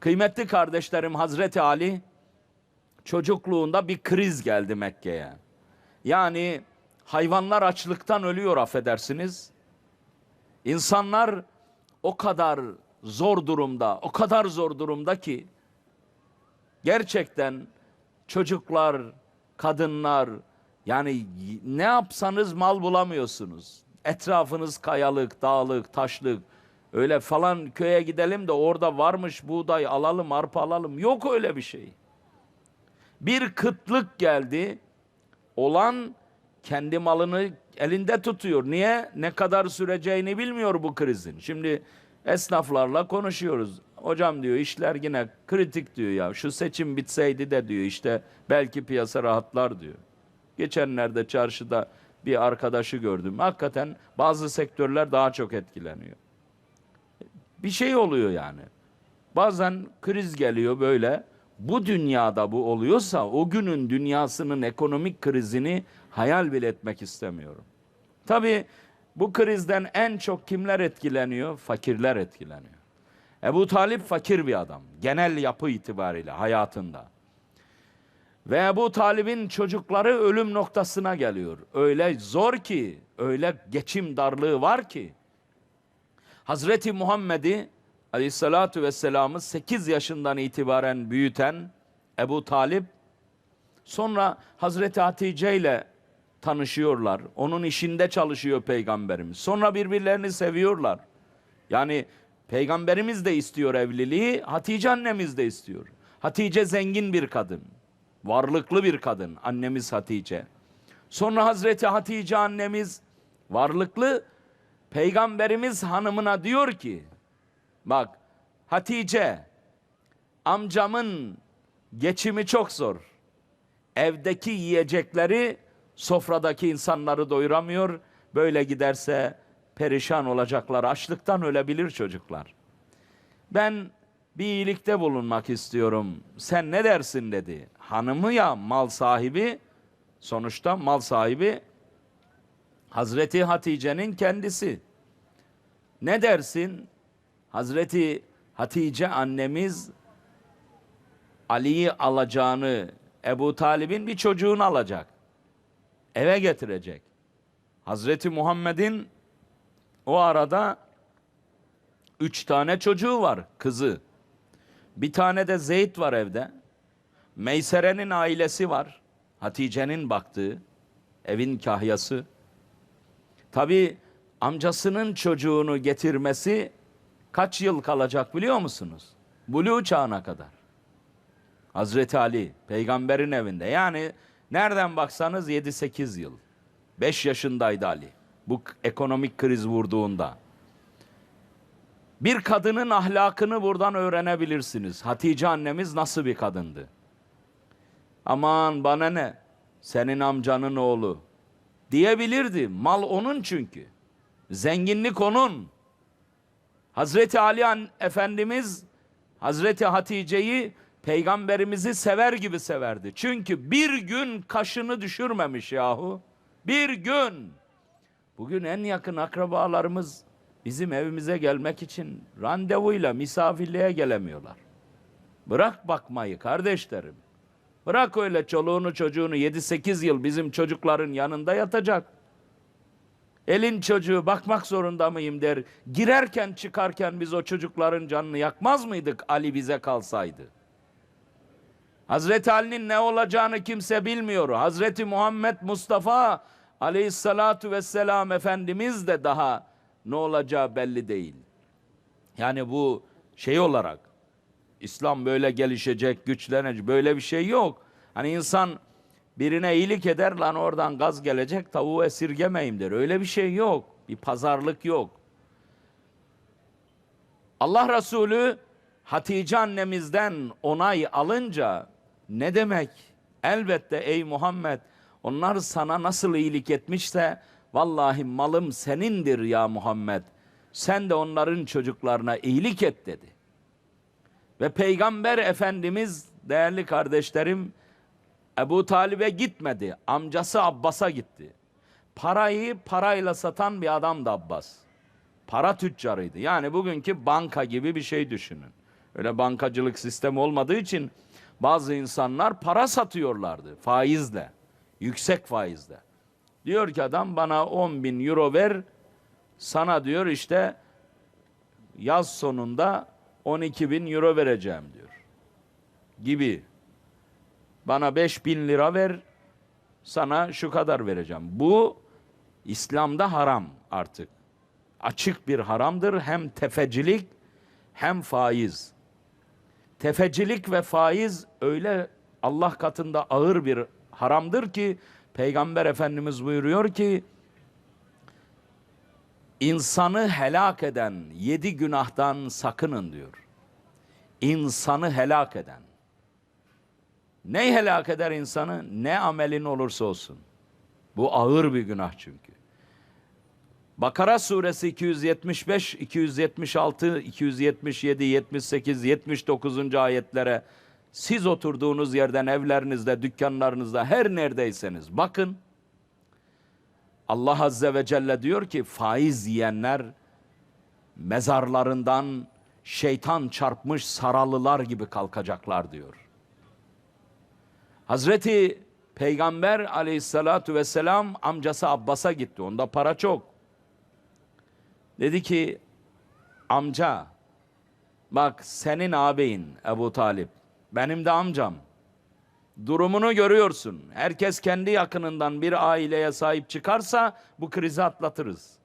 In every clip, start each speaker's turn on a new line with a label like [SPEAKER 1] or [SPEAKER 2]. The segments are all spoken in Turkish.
[SPEAKER 1] Kıymetli kardeşlerim Hazreti Ali çocukluğunda bir kriz geldi Mekke'ye. Yani hayvanlar açlıktan ölüyor affedersiniz. İnsanlar o kadar zor durumda, o kadar zor durumda ki gerçekten çocuklar, kadınlar yani ne yapsanız mal bulamıyorsunuz. Etrafınız kayalık, dağlık, taşlık. Öyle falan köye gidelim de orada varmış buğday alalım, arpa alalım. Yok öyle bir şey. Bir kıtlık geldi. Olan kendi malını elinde tutuyor. Niye? Ne kadar süreceğini bilmiyor bu krizin. Şimdi esnaflarla konuşuyoruz. Hocam diyor işler yine kritik diyor ya. Şu seçim bitseydi de diyor işte belki piyasa rahatlar diyor. Geçenlerde çarşıda bir arkadaşı gördüm. Hakikaten bazı sektörler daha çok etkileniyor. Bir şey oluyor yani. Bazen kriz geliyor böyle. Bu dünyada bu oluyorsa o günün dünyasının ekonomik krizini hayal bile etmek istemiyorum. Tabii bu krizden en çok kimler etkileniyor? Fakirler etkileniyor. Ebu Talip fakir bir adam. Genel yapı itibariyle hayatında. Ve Ebu Talib'in çocukları ölüm noktasına geliyor. Öyle zor ki, öyle geçim darlığı var ki. Hazreti Muhammed'i Aleyhissalatu vesselam'ı 8 yaşından itibaren büyüten Ebu Talip sonra Hazreti Hatice ile tanışıyorlar. Onun işinde çalışıyor peygamberimiz. Sonra birbirlerini seviyorlar. Yani peygamberimiz de istiyor evliliği, Hatice annemiz de istiyor. Hatice zengin bir kadın, varlıklı bir kadın annemiz Hatice. Sonra Hazreti Hatice annemiz varlıklı peygamberimiz hanımına diyor ki Bak Hatice amcamın geçimi çok zor. Evdeki yiyecekleri sofradaki insanları doyuramıyor. Böyle giderse perişan olacaklar. Açlıktan ölebilir çocuklar. Ben bir iyilikte bulunmak istiyorum. Sen ne dersin dedi. Hanımı ya mal sahibi sonuçta mal sahibi Hazreti Hatice'nin kendisi. Ne dersin? Hazreti Hatice annemiz Ali'yi alacağını Ebu Talib'in bir çocuğunu alacak. Eve getirecek. Hazreti Muhammed'in o arada üç tane çocuğu var kızı. Bir tane de Zeyd var evde. Meysere'nin ailesi var. Hatice'nin baktığı evin kahyası. Tabi amcasının çocuğunu getirmesi kaç yıl kalacak biliyor musunuz? Buluğ çağına kadar. Hazreti Ali peygamberin evinde. Yani nereden baksanız 7-8 yıl. 5 yaşındaydı Ali. Bu ekonomik kriz vurduğunda. Bir kadının ahlakını buradan öğrenebilirsiniz. Hatice annemiz nasıl bir kadındı? Aman bana ne? Senin amcanın oğlu. Diyebilirdi. Mal onun çünkü. Zenginlik onun. Hazreti Ali An- Efendimiz Hazreti Hatice'yi peygamberimizi sever gibi severdi. Çünkü bir gün kaşını düşürmemiş yahu. Bir gün. Bugün en yakın akrabalarımız bizim evimize gelmek için randevuyla misafirliğe gelemiyorlar. Bırak bakmayı kardeşlerim. Bırak öyle çoluğunu çocuğunu 7-8 yıl bizim çocukların yanında yatacak. Elin çocuğu bakmak zorunda mıyım der. Girerken çıkarken biz o çocukların canını yakmaz mıydık Ali bize kalsaydı? Hazreti Ali'nin ne olacağını kimse bilmiyor. Hazreti Muhammed Mustafa aleyhissalatu vesselam Efendimiz de daha ne olacağı belli değil. Yani bu şey olarak İslam böyle gelişecek, güçlenecek böyle bir şey yok. Hani insan birine iyilik eder lan oradan gaz gelecek tavuğu esirgemeyim der. Öyle bir şey yok. Bir pazarlık yok. Allah Resulü Hatice annemizden onay alınca ne demek? Elbette ey Muhammed onlar sana nasıl iyilik etmişse vallahi malım senindir ya Muhammed. Sen de onların çocuklarına iyilik et dedi. Ve Peygamber Efendimiz değerli kardeşlerim Ebu Talib'e gitmedi. Amcası Abbas'a gitti. Parayı parayla satan bir adamdı Abbas. Para tüccarıydı. Yani bugünkü banka gibi bir şey düşünün. Öyle bankacılık sistemi olmadığı için bazı insanlar para satıyorlardı faizle. Yüksek faizle. Diyor ki adam bana 10 bin euro ver sana diyor işte yaz sonunda 12 bin euro vereceğim diyor. Gibi. Bana 5 bin lira ver sana şu kadar vereceğim. Bu İslam'da haram artık. Açık bir haramdır. Hem tefecilik hem faiz. Tefecilik ve faiz öyle Allah katında ağır bir haramdır ki Peygamber Efendimiz buyuruyor ki insanı helak eden yedi günahtan sakının diyor. İnsanı helak eden. Ne helak eder insanı? Ne amelin olursa olsun. Bu ağır bir günah çünkü. Bakara suresi 275, 276, 277, 78, 79. ayetlere siz oturduğunuz yerden evlerinizde, dükkanlarınızda her neredeyseniz bakın. Allah Azze ve Celle diyor ki faiz yiyenler mezarlarından şeytan çarpmış saralılar gibi kalkacaklar diyor. Hazreti Peygamber aleyhissalatu vesselam amcası Abbas'a gitti. Onda para çok. Dedi ki amca bak senin ağabeyin Ebu Talip benim de amcam. Durumunu görüyorsun. Herkes kendi yakınından bir aileye sahip çıkarsa bu krizi atlatırız.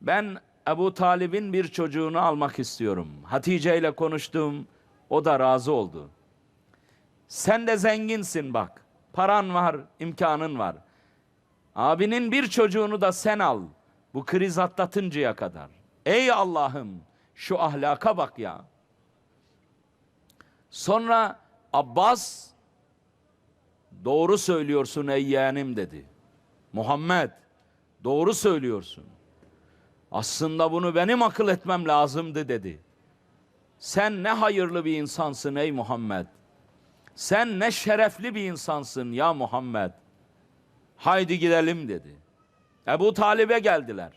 [SPEAKER 1] Ben Ebu Talib'in bir çocuğunu almak istiyorum. Hatice ile konuştum. O da razı oldu. Sen de zenginsin bak. Paran var, imkanın var. Abinin bir çocuğunu da sen al. Bu kriz atlatıncaya kadar. Ey Allah'ım şu ahlaka bak ya. Sonra Abbas doğru söylüyorsun ey yeğenim dedi. Muhammed doğru söylüyorsun. Aslında bunu benim akıl etmem lazımdı dedi. Sen ne hayırlı bir insansın ey Muhammed. Sen ne şerefli bir insansın ya Muhammed. Haydi gidelim dedi. Ebu Talib'e geldiler.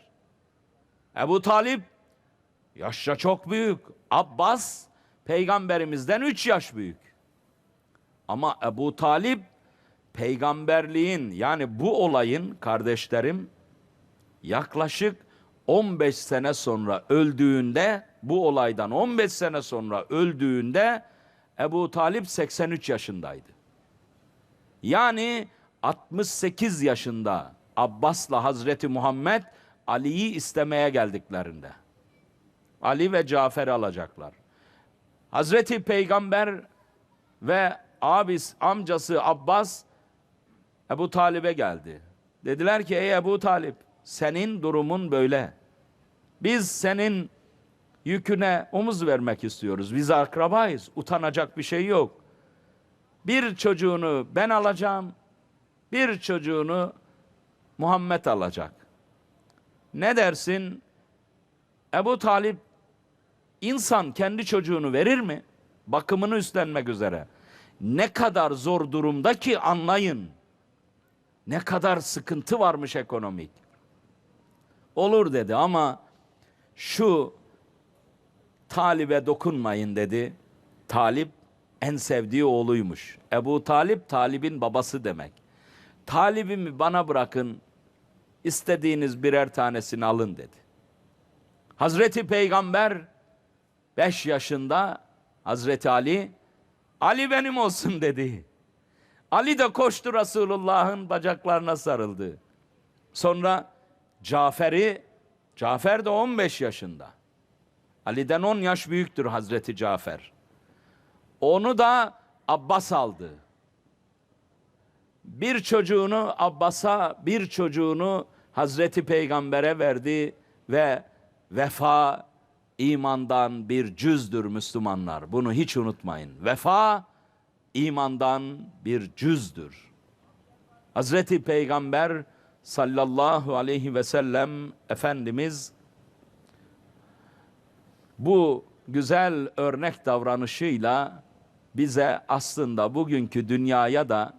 [SPEAKER 1] Ebu Talip yaşça çok büyük. Abbas peygamberimizden üç yaş büyük. Ama Ebu Talip peygamberliğin yani bu olayın kardeşlerim yaklaşık 15 sene sonra öldüğünde bu olaydan 15 sene sonra öldüğünde Ebu Talip 83 yaşındaydı. Yani 68 yaşında Abbas'la Hazreti Muhammed Ali'yi istemeye geldiklerinde. Ali ve Cafer'i alacaklar. Hazreti Peygamber ve abis amcası Abbas Ebu Talib'e geldi. Dediler ki ey Ebu Talip senin durumun böyle. Biz senin yüküne omuz vermek istiyoruz. Biz akrabayız. Utanacak bir şey yok. Bir çocuğunu ben alacağım. Bir çocuğunu Muhammed alacak. Ne dersin? Ebu Talip insan kendi çocuğunu verir mi? Bakımını üstlenmek üzere. Ne kadar zor durumda ki anlayın. Ne kadar sıkıntı varmış ekonomik. Olur dedi ama şu Talip'e dokunmayın dedi. Talip en sevdiği oğluymuş. Ebu Talip Talip'in babası demek. Talibimi bana bırakın istediğiniz birer tanesini alın dedi. Hazreti Peygamber 5 yaşında Hazreti Ali Ali benim olsun dedi. Ali de koştu Resulullah'ın bacaklarına sarıldı. Sonra Cafer'i Cafer de 15 yaşında. Ali'den 10 yaş büyüktür Hazreti Cafer. Onu da Abbas aldı. Bir çocuğunu Abbas'a, bir çocuğunu Hazreti Peygamber'e verdi ve vefa imandan bir cüzdür Müslümanlar. Bunu hiç unutmayın. Vefa imandan bir cüzdür. Hazreti Peygamber sallallahu aleyhi ve sellem Efendimiz bu güzel örnek davranışıyla bize aslında bugünkü dünyaya da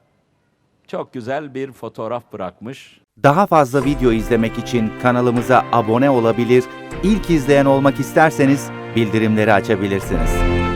[SPEAKER 1] çok güzel bir fotoğraf bırakmış.
[SPEAKER 2] Daha fazla video izlemek için kanalımıza abone olabilir, ilk izleyen olmak isterseniz bildirimleri açabilirsiniz.